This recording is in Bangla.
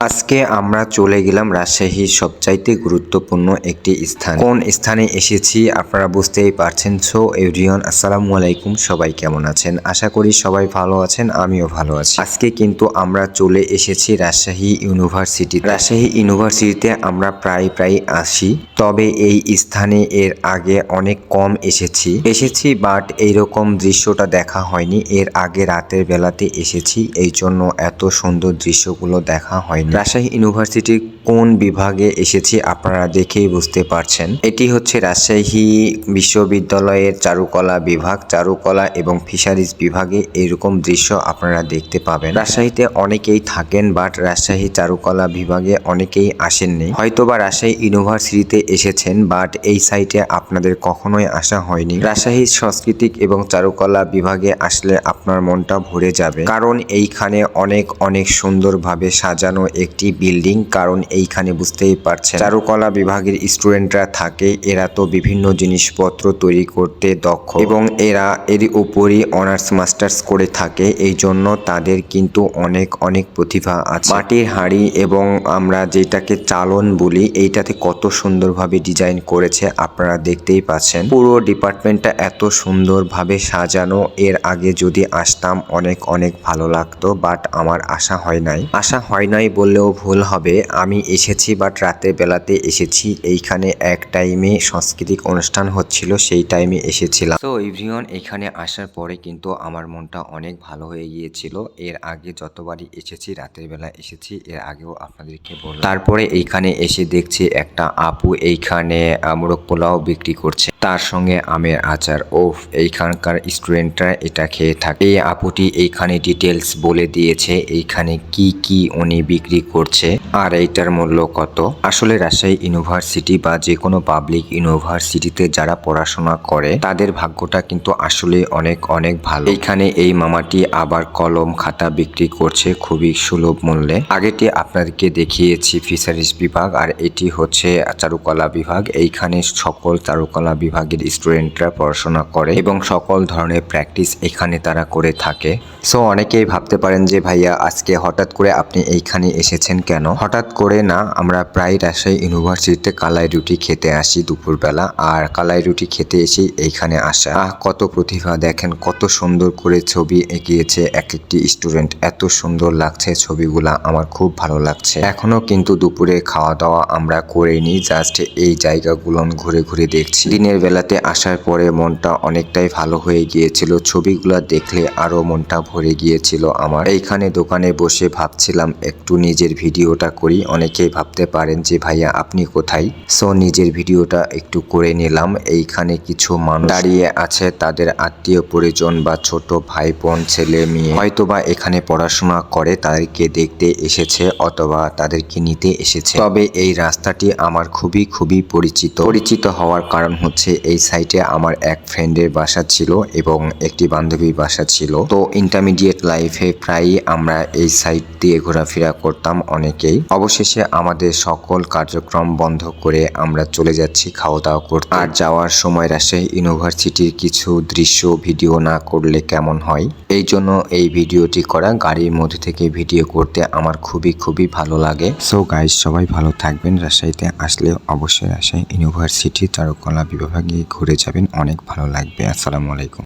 আজকে আমরা চলে গেলাম রাজশাহীর সবচাইতে গুরুত্বপূর্ণ একটি স্থান। কোন স্থানে এসেছি আপনারা বুঝতেই পারছেন। সো, এভরিওয়ান, আসসালামু আলাইকুম। সবাই কেমন আছেন? আশা করি সবাই ভালো আছেন, আমিও ভালো আছি। আজকে কিন্তু আমরা চলে এসেছি রাজশাহী ইউনিভার্সিটি রাজশাহী ইউনিভার্সিটিতে আমরা প্রায় প্রায় আসি। তবে এই স্থানে এর আগে অনেক কম এসেছি। এসেছি, বাট এইরকম দৃশ্যটা দেখা হয়নি। এর আগে রাতের বেলাতে এসেছি। এই জন্য এত সুন্দর দৃশ্যগুলো দেখা হয়নি। রাজশাহী ইউনিভার্সিটি কোন বিভাগে এসেছি আপনারা দেখেই বুঝতে পারছেন। এটি হচ্ছে রাজশাহী বিশ্ববিদ্যালয়ের চারুকলা বিভাগ, চারুকলা এবং ফিশারিজ বিভাগে এরকম দৃশ্য আপনারা দেখতে পাবেন। রাজশাহীতে অনেকেই থাকেন, বাট রাজশাহী চারুকলা বিভাগে অনেকেই আসেননি। হয়তোবা রাজশাহী ইউনিভার্সিটিতে এসেছেন, বাট এই সাইটে আপনাদের কখনোই আসা হয়নি। রাজশাহী সাংস্কৃতিক এবং চারুকলা বিভাগে আসলে আপনার মনটা ভরে যাবে, কারণ এইখানে অনেক অনেক সুন্দরভাবে সাজানো একটি বিল্ডিং, কারণ এইখানে বুঝতেই পারছেন। চারুকলা বিভাগের স্টুডেন্টরা থাকে, এরা তো বিভিন্ন জিনিসপত্র তৈরি করতে দক্ষ। এবং এরা এর উপরই অনার্স, মাস্টার্স করে থাকে এই জন্য তাদের কিন্তু অনেক অনেক প্রতিভা আছে। মাটির হাঁড়ি এবং আমরা যেটাকে চালন বলি, এইটাতে কত সুন্দরভাবে ডিজাইন করেছে আপনারা দেখতেই পাচ্ছেন। পুরো ডিপার্টমেন্টটা এত সুন্দরভাবে সাজানো, এর আগে যদি আসতাম, অনেক অনেক ভালো লাগতো, বাট আমার আশা হয় নাই। আশা হয় নাই বললেও ভুল হবে, আমি এসেছি বাট রাতের বেলাতে এসেছি, এইখানে এক টাইমে সাংস্কৃতিক অনুষ্ঠান হচ্ছিল, সেই টাইমে এসেছিলাম। তো এভরিওয়ান এখানে আসার পরে কিন্তু আমার মনটা অনেক ভালো হয়ে গিয়েছিল। এর আগে যতবারই এসেছি, রাতের বেলা এসেছি, এর আগেও আপনাদেরকে বললাম। তারপরে এইখানে এসে দেখছি একটা আপু এইখানে মোরগ পোলাও বিক্রি করছে। তার সঙ্গে আমের আচার। ও এইখানকার স্টুডেন্টরা এটা খেয়ে থাকে। এই আপুটি এইখানে ডিটেলস বলে দিয়েছে, এইখানে কি কি উনি বিক্রি করছে আর এইটার মূল্য কত। আসলে রাজশাহী ইউনিভার্সিটি বা যে কোনো পাবলিক ইউনিভার্সিটিতে যারা পড়াশোনা করে, তাদের ভাগ্যটা কিন্তু আসলে অনেক অনেক ভালো। এইখানে এই মামাটি আবার কলম খাতা বিক্রি করছে খুবই সুলভ মূল্যে। আগেটি আপনাদেরকে দেখিয়েছি, ফিশারিজ বিভাগ, আর এটি হচ্ছে চারুকলা বিভাগ। এইখানে সকল চারুকলা বিভাগের স্টুডেন্টরা পড়াশোনা করে এবং সকল ধরনের প্র্যাকটিস এখানে তারা করে থাকে। সো অনেকেই ভাবতে পারেন যে, ভাইয়া, আজকে হঠাৎ করে আপনি এইখানে এসেছেন কেন? হঠাৎ করে না, আমরা প্রায় রাজশাহী ইউনিভার্সিটিতে কালাই রুটি খেতে আসি দুপুরবেলা আর কালাই রুটি খেতে এসে এইখানে আসা। আহ, কত প্রতিভা, দেখেন কত সুন্দর করে ছবি এঁকিয়েছে এক একটি স্টুডেন্ট এত সুন্দর লাগছে ছবিগুলা, আমার খুব ভালো লাগছে। এখনও কিন্তু দুপুরে খাওয়া দাওয়া আমরা করিনি জাস্ট এই জায়গাগুলো ঘুরে ঘুরে দেখছি। দিনের বেলাতে আসার পরে মনটা অনেকটাই ভালো হয়ে গিয়েছিল। ছবিগুলা দেখলে আরও মনটা ভরে গিয়েছিল আমার। এইখানে দোকানে বসে ভাবছিলাম, একটু নিজের ভিডিওটা করি। অনেকেই ভাবতে পারেন যে, ভাইয়া, আপনি কোথায়? সো নিজের ভিডিওটা একটু করে নিলাম। এইখানে কিছু মানুষ দাঁড়িয়ে আছে, তাদের আত্মীয় পরিজন বা ছোট ভাই বোন ছেলে, মেয়ে। হয়তোবা এখানে পড়াশোনা করে, তাদেরকে দেখতে এসেছে অথবা তাদেরকে নিতে এসেছে। তবে এই রাস্তাটি আমার খুবই খুবই পরিচিত। পরিচিত হওয়ার কারণ হচ্ছে এই সাইটে আমার এক ফ্রেন্ডের বাসা ছিল এবং একটি বান্ধবীর বাসা ছিল। তো ইন্টারমিডিয়েট লাইফে প্রায়ই আমরা এই সাইট দিয়ে ঘোরাফেরা করতাম অনেকেই। অবশেষে আমাদের সকল কার্যক্রম বন্ধ করে আমরা চলে যাচ্ছি খাওয়া দাওয়া করতে। আর যাওয়ার সময় রাজশাহী ইউনিভার্সিটির কিছু দৃশ্য, ভিডিও না করলে কেমন হয়? এই জন্য এই ভিডিওটি করা, গাড়ির মধ্যে থেকে ভিডিও করতে আমার খুবই খুবই ভালো লাগে। সো গাইজ সবাই ভালো থাকবেন। রাজশাহীতে আসলে অবশ্যই রাজশাহী ইউনিভার্সিটি চারুকলা বিভাগে ঘুরে যাবেন অনেক ভালো লাগবে। আসসালামু আলাইকুম।